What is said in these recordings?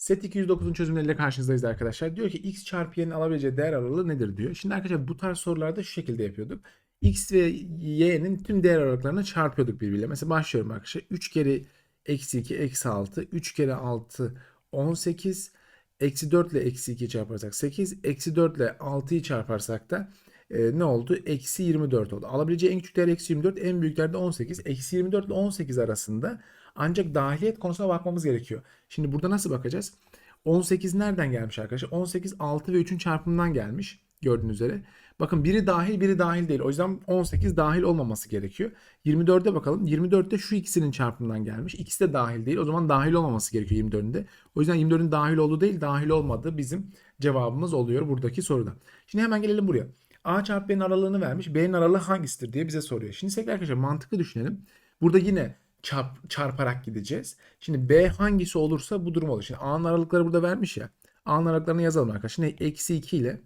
Set 209'un çözümleriyle karşınızdayız arkadaşlar. Diyor ki x çarpı y'nin alabileceği değer aralığı nedir diyor. Şimdi arkadaşlar bu tarz sorularda şu şekilde yapıyorduk. x ve y'nin tüm değer aralıklarını çarpıyorduk birbiriyle. Mesela başlıyorum arkadaşlar. 3 kere eksi 2 eksi 6. 3 kere 6 18. Eksi 4 ile eksi 2 çarparsak 8. Eksi 4 ile 6'yı çarparsak da e, ne oldu? Eksi 24 oldu. Alabileceği en küçük değer eksi 24. En büyük değer de 18. Eksi 24 ile 18 arasında ancak dahiliyet konusuna bakmamız gerekiyor. Şimdi burada nasıl bakacağız? 18 nereden gelmiş arkadaşlar? 18 6 ve 3'ün çarpımından gelmiş. Gördüğünüz üzere. Bakın biri dahil biri dahil değil. O yüzden 18 dahil olmaması gerekiyor. 24'e bakalım. 24'te şu ikisinin çarpımından gelmiş. İkisi de dahil değil. O zaman dahil olmaması gerekiyor 24'ünde. O yüzden 24'ün dahil olduğu değil dahil olmadığı bizim cevabımız oluyor buradaki soruda. Şimdi hemen gelelim buraya. A çarpı B'nin aralığını vermiş. B'nin aralığı hangisidir diye bize soruyor. Şimdi tekrar arkadaşlar mantıklı düşünelim. Burada yine çarp, çarparak gideceğiz. Şimdi B hangisi olursa bu durum olur. Şimdi A'nın aralıkları burada vermiş ya. A'nın aralıklarını yazalım arkadaşlar. Şimdi eksi 2 ile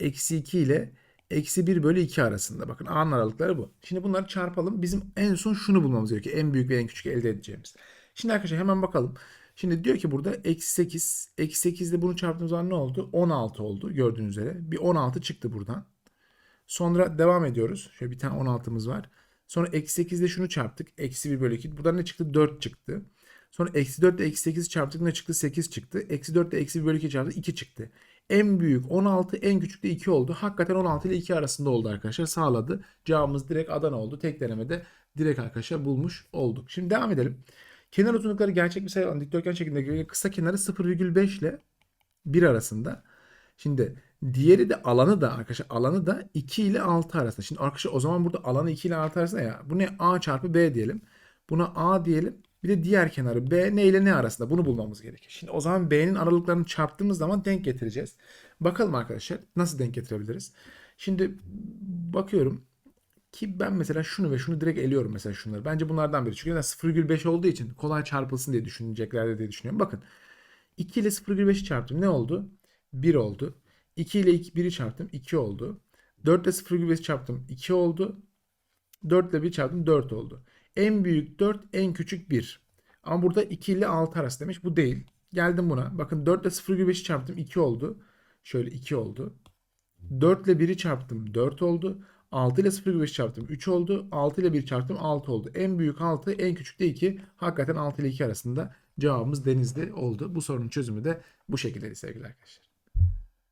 eksi 2 ile eksi 1 bölü 2 arasında. Bakın A'nın aralıkları bu. Şimdi bunları çarpalım. Bizim en son şunu bulmamız gerekiyor. En büyük ve en küçük elde edeceğimiz. Şimdi arkadaşlar hemen bakalım. Şimdi diyor ki burada eksi 8. Eksi 8 ile bunu çarptığımız zaman ne oldu? 16 oldu gördüğünüz üzere. Bir 16 çıktı buradan. Sonra devam ediyoruz. Şöyle bir tane 16'mız var. Sonra eksi 8 ile şunu çarptık. Eksi 1 bölü 2. Buradan ne çıktı? 4 çıktı. Sonra eksi 4 ile eksi 8 çarptık. Ne çıktı? 8 çıktı. Eksi 4 ile eksi 1 bölü 2 çarptık. 2 çıktı. En büyük 16, en küçük de 2 oldu. Hakikaten 16 ile 2 arasında oldu arkadaşlar. Sağladı. Cevabımız direkt Adana oldu. Tek denemede direkt arkadaşlar bulmuş olduk. Şimdi devam edelim. Kenar uzunlukları gerçek bir sayı olan dikdörtgen şeklindeki kısa kenarı 0,5 ile 1 arasında. Şimdi diğeri de alanı da arkadaşlar alanı da 2 ile 6 arasında. Şimdi arkadaşlar o zaman burada alanı 2 ile 6 arasında ya. Bu ne? A çarpı B diyelim. Buna A diyelim. Bir de diğer kenarı B ne ile ne arasında? Bunu bulmamız gerekiyor. Şimdi o zaman B'nin aralıklarını çarptığımız zaman denk getireceğiz. Bakalım arkadaşlar nasıl denk getirebiliriz? Şimdi bakıyorum ki ben mesela şunu ve şunu direkt eliyorum mesela şunları. Bence bunlardan biri. Çünkü neden? 0,5 olduğu için kolay çarpılsın diye düşünecekler diye düşünüyorum. Bakın 2 ile 0,5'i çarptım. Ne oldu? 1 oldu. 2 ile 1'i çarptım. 2 oldu. 4 ile 0,5 çarptım. 2 oldu. 4 ile 1 çarptım. 4 oldu. En büyük 4, en küçük 1. Ama burada 2 ile 6 arası demiş. Bu değil. Geldim buna. Bakın 4 ile 0,5'i çarptım. 2 oldu. Şöyle 2 oldu. 4 ile 1'i çarptım. 4 oldu. 6 ile 0,5 çarptım 3 oldu. 6 ile 1 çarptım 6 oldu. En büyük 6 en küçük de 2. Hakikaten 6 ile 2 arasında cevabımız denizli oldu. Bu sorunun çözümü de bu şekildeydi sevgili arkadaşlar.